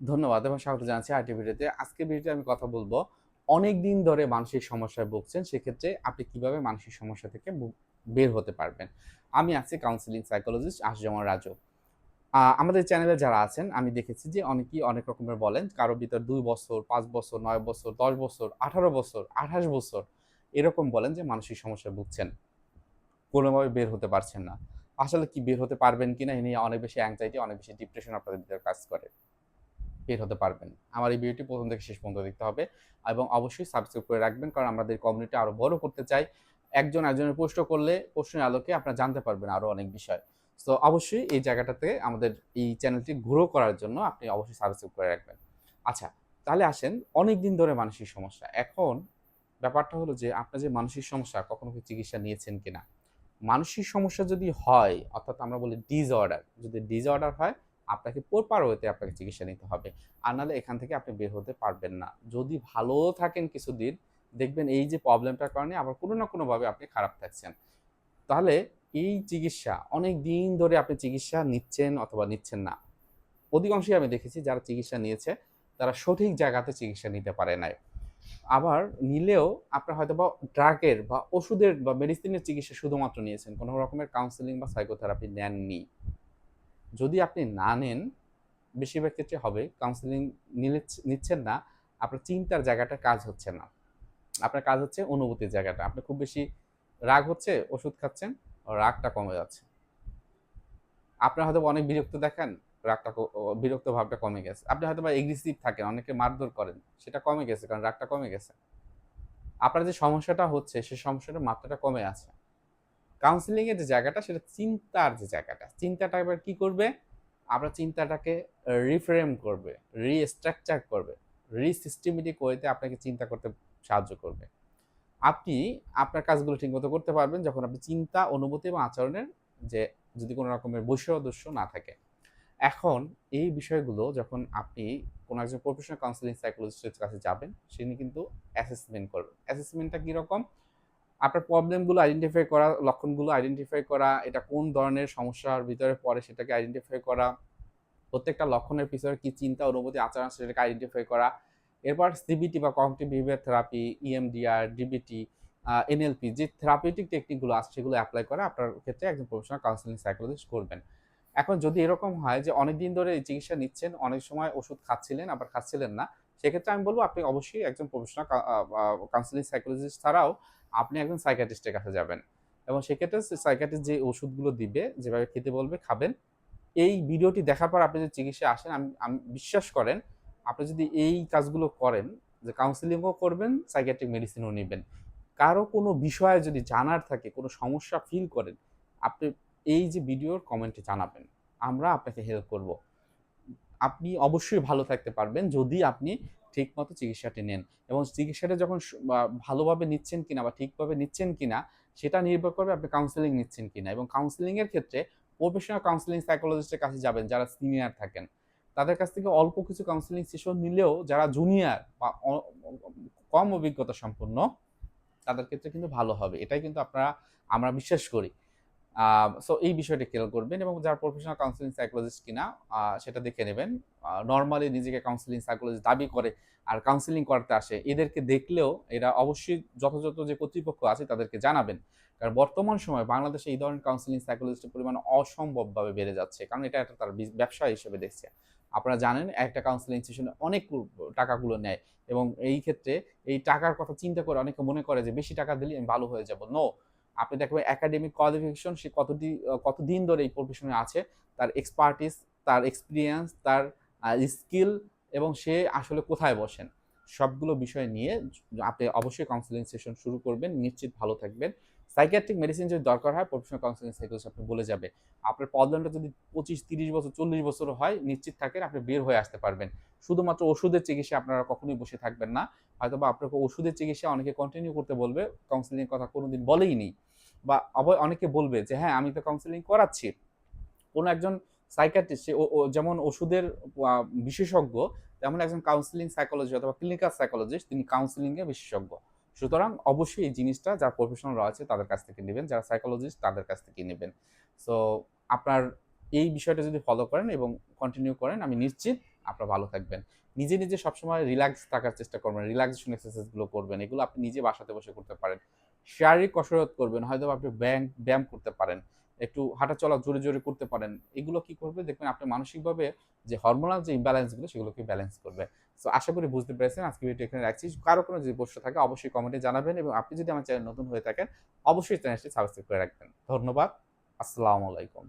ধন্যবাদ এবং স্বাগত জানাচ্ছি আইটি ভিডিওতে। আজকে ভিডিওতে আমি কথা বলব অনেক দিন ধরে মানসিক সমস্যায় ভুগছেন, সেক্ষেত্রে আপনি কীভাবে মানসিক সমস্যা থেকে বের হতে পারবেন? আমি আছি কাউন্সিলিং সাইকোলজিস্ট আশজামান রাজু। আমাদের চ্যানেলে যারা আছেন, আমি দেখেছি যে অনেকেই অনেক রকমের বলেন, কারও ভিতর দুই বছর, পাঁচ বছর, নয় বছর, দশ বছর, আঠারো বছর, আঠাশ বছর, এরকম বলেন যে মানসিক সমস্যায় ভুগছেন। কোনোভাবে বের হতে পারছেন না। আসলে কি বের হতে পারবেন কিনা, এ নিয়ে অনেক বেশি অ্যাংজাইটি অনেক বেশি ডিপ্রেশন আপনাদের ভিতরে কাজ করে। বের হতে পারবেন। আমার এই ভিডিওটি প্রথম থেকে শেষ পর্যন্ত দেখতে হবে এবং অবশ্যই সাবস্ক্রাইব করে রাখবেন কারণ আমাদের কমিউনিটি আরও বড় করতে চাই একজন একজনের প্রশ্ন করলে প্রশ্নের আলোকে আপনারা জানতে পারবেন আরও অনেক বিষয়। তো অবশ্যই এই জায়গাটাতে আমাদের এই চ্যানেলটি গ্রো করার জন্য আপনি অবশ্যই সাবস্ক্রাইব করে রাখবেন। আচ্ছা তাহলে আসেন অনেক দিন ধরে মানসিক সমস্যা। এখন ব্যাপারটা হলো যে আপনার যে মানসিক সমস্যা, কখনো কি চিকিৎসা নিয়েছেন কিনা? মানসিক সমস্যা যদি হয়, অর্থাৎ আমরা বলি ডিসঅর্ডার যদি ডিসঅর্ডার হয় আপনাকে প্রপার ওয়েতে আপনাকে চিকিৎসা নিতে হবে। আর নাহলে এখান থেকে আপনি বের হতে পারবেন না। যদি ভালো থাকেন কিছুদিন, দেখবেন এই যে প্রবলেমটার কারণে আবার কোনো না কোনোভাবে আপনি খারাপ থাকছেন। তাহলে এই চিকিৎসা, অনেক দিন ধরে আপনি চিকিৎসা নিচ্ছেন অথবা নিচ্ছেন না। অধিকাংশই আমি দেখেছি যারা চিকিৎসা নিয়েছে, তারা সঠিক জায়গাতে চিকিৎসা নিতে পারে নাই। আবার নিলেও আপনার হয়তো বা ড্রাগের বা ওষুধের বা মেডিসিনের চিকিৎসা শুধুমাত্র নিয়েছেন। কোনো রকমের কাউন্সেলিং বা সাইকোথেরাপি নেননি। যদি আপনি না নেন, বেশিরভাগ ক্ষেত্রে হবে। কাউন্সেলিং নিলে নিচ্ছেন না, আপনার চিন্তার জায়গাটা কাজ হচ্ছে না। আপনার কাজ হচ্ছে অনুভূতির জায়গাটা। আপনি খুব বেশি রাগ হচ্ছে, ওষুধ খাচ্ছেন, রাগটা কমে যাচ্ছে। আপনার হয়তো অনেক বিরক্ত দেখেন, রাগটা বিরক্ত ভাবটা কমে গেছে। আপনি হয়তো বা এগ্রেসিভ থাকেন, অনেকে মারধর করেন, সেটা কমে গেছে, কারণ রাগটা কমে গেছে। আপনার যে সমস্যাটা হচ্ছে সেই সমস্যাটার মাত্রাটা কমে আছে। কাউন্সিলিং এর যে জায়গাটা, সেটা চিন্তার যে জায়গাটা। চিন্তাটা এবার কি করবে? আপনার চিন্তাটাকে রিফ্রেম করবে রিস্ট্রাকচার করবে রিসিস্টেমেটিক ওয়েতে আপনাকে চিন্তা করতে সাহায্য করবে। আপনি আপনার কাজগুলো ঠিকমতো করতে পারবেন যখন আপনি চিন্তা, অনুভূতি এবং আচরণের যে যদি কোনো রকমের বৈষয়দস্য না থাকে। এখন এই বিষয়গুলো যখন আপনি কোনো একজন প্রফেশনাল কাউন্সিলিং সাইকোলজিস্টের কাছে যাবেন, তিনি কিন্তু অ্যাসেসমেন্ট করবেন। অ্যাসেসমেন্টটা কীরকম? আপনার প্রবলেমগুলো আইডেন্টিফাই করা, লক্ষণগুলো আইডেন্টিফাই করা, এটা কোন ধরনের সমস্যার ভিতরে পড়ে সেটাকে আইডেন্টিফাই করা, প্রত্যেকটা লক্ষণের পিছনে কি চিন্তা, অনুভূতি, আচরণ সেটাকে আইডেন্টিফাই করা। এরপর সিবিটি বা cognitive behaviour therapy EMDR DBT NLP যে থেরাপিউটিক টেকনিকগুলো আছে সেগুলো অ্যাপ্লাই করা আপনার ক্ষেত্রে একজন প্রফেশনাল কাউন্সিলিং সাইকোলজিস্ট করবেন। এখন যদি এরকম হয় যে অনেক দিন ধরে এই চিকিৎসা নিচ্ছেন, অনেক সময় ওষুধ খাচ্ছিলেন, আবার খাচ্ছিলেন না সেক্ষেত্রে আমি বলব, আপনি অবশ্যই একজন প্রফেশনাল কাউন্সিলিং সাইকোলজিস্ট ছাড়াও আপনি একজন সাইকাটিস্টের কাছে যাবেন। এবং সেক্ষেত্রে সাইকাটিস্ট যে ওষুধগুলো দিবে, যেভাবে খেতে বলবে, খাবেন। এই ভিডিওটি দেখার পর আপনি যদি চিকিৎসা আসেন, আমি আমি বিশ্বাস করেন, আপনি যদি এই কাজগুলো করেন, যে কাউন্সিলিংও করবেন সাইকিয়াট্রিক মেডিসিনও নেবেন। কারও কোনো বিষয়ে যদি জানার থাকে, কোনো সমস্যা ফিল করেন, আপনি এই যে ভিডিওর কমেন্টে জানাবেন, আমরা আপনাকে হেল্প করব। আপনি অবশ্যই ভালো থাকতে পারবেন যদি আপনি ঠিকমতো চিকিৎসাটি নেন। এবং চিকিৎসাটা যখন ভালোভাবে নিচ্ছেন কিনা বা ঠিকভাবে নিচ্ছেন কিনা, সেটা নির্ভর করবে আপনি কাউন্সেলিং নিচ্ছেন কিনা। এবং কাউন্সিলিং এর ক্ষেত্রে প্রফেশনাল কাউন্সিলিং সাইকোলজিস্টের কাছে যাবেন, যারা সিনিয়র থাকেন। তাদের কাছ থেকে অল্প কিছু কাউন্সিলিং সেশন নিলেও যারা জুনিয়র বা কম অভিজ্ঞতা সম্পন্ন, তাদের ক্ষেত্রে কিন্তু ভালো হবে। এটাই কিন্তু আপনারা, আমরা বিশ্বাস করি। সো এই বিষয়টি খেয়াল করবেন এবং যারা প্রফেশনাল কাউন্সিলিং সাইকোলজিস্ট কিনা সেটা দেখে নেবেন। নর্মালি নিজেকে কাউন্সিলিং সাইকোলজিস্ট দাবি করে আর কাউন্সিলিং করতে আসে। এদেরকে দেখলেও এরা অবশ্যই যথাযথ যে কর্তৃপক্ষ আছে তাদেরকে জানাবেন। কারণ বর্তমান সময় বাংলাদেশে এই ধরনের কাউন্সিলিং সাইকোলজিস্টের পরিমাণ অসম্ভবভাবে বেড়ে যাচ্ছে। কারণ এটা একটা তার ব্যবসা হিসেবে দেখছে। আপনারা জানেন, একটা কাউন্সিলিং সেশনে অনেক টাকাগুলো নেয় এবং এই ক্ষেত্রে এই টাকার কথা চিন্তা করে অনেকে মনে করে যে, বেশি টাকা দিলে আমি ভালো হয়ে যাব। নো আপনি দেখবেন একাডেমিক কোয়ালিফিকেশন সে কতটি কতদিন ধরে এই প্রফেশনে আছে, তার এক্সপার্টিস তার এক্সপিরিয়েন্স তার স্কিল এবং সে আসলে কোথায় বসেন। সবগুলো বিষয় নিয়ে আপনি অবশ্যই কাউন্সিলিং সেশন শুরু করবেন, নিশ্চিত ভালো থাকবেন। সাইকিয়াট্রিক মেডিসিন যদি দরকার হয় প্রফেশনাল কাউন্সিলিং সাইকোলজিস্ট আপনি বলে যাবে। আপনার প্রবলেমটা যদি পঁচিশ, তিরিশ বছর, চল্লিশ বছর হয়, নিশ্চিত থাকেন আপনি বের হয়ে আসতে পারবেন। শুধুমাত্র ওষুধের চিকিৎসা আপনারা কখনোই বসে থাকবেন না। হয়তো বা আপনাকে ওষুধের চিকিৎসা অনেকে কন্টিনিউ করতে বলবে কাউন্সিলিং কথা কোনোদিন বলেই নেই বা আবার অনেকে বলবে যে হ্যাঁ আমি তো কাউন্সিলিং করাচ্ছি। কোনো একজন সাইকাট্রিস্ট যেমন ওষুধের বিশেষজ্ঞ, তেমন একজন কাউন্সিলিং সাইকোলজি অথবা ক্লিনিক্যাল সাইকোলজিস্ট তিনি কাউন্সিলিংয়ে বিশেষজ্ঞ। সুতরাং অবশ্যই এই জিনিসটা যারা প্রফেশনাল রয়েছে তাদের কাছ থেকে নেবেন, যারা সাইকোলজিস্ট তাদের কাছ থেকে নেবেন। সো আপনার এই বিষয়টা যদি ফলো করেন এবং কন্টিনিউ করেন, আমি নিশ্চিত আপনারা ভালো থাকবেন। নিজে নিজে সবসময় রিল্যাক্স থাকার চেষ্টা করবেন রিল্যাক্সেশন এক্সারসাইজগুলো করবেন, এগুলো আপনি নিজে বাসাতে বসে করতে পারেন। শারীরিক কসরত করবেন হয়তো আপনি ব্যায়াম ব্যায়াম করতে পারেন। একটু হাঁটা চলা জোরে জোরে করতে পারেন, এগুলো কি করবে? দেখবেন আপনি মানসিকভাবে যে হরমোনাল যে ইমব্যালেন্সগুলো সেগুলোকে ব্যালেন্স করবে। সো আশা করি বুঝতে পেরেছেন আজকে ভিডিও এখানে রাখছি। কারও কোনো যদি প্রশ্ন থাকে, অবশ্যই কমেন্টে জানাবেন এবং আপনি যদি আমার চ্যানেল নতুন হয়ে থাকেন, অবশ্যই চ্যানেলটি সাবস্ক্রাইব করে রাখবেন। ধন্যবাদ, আসসালামু আলাইকুম।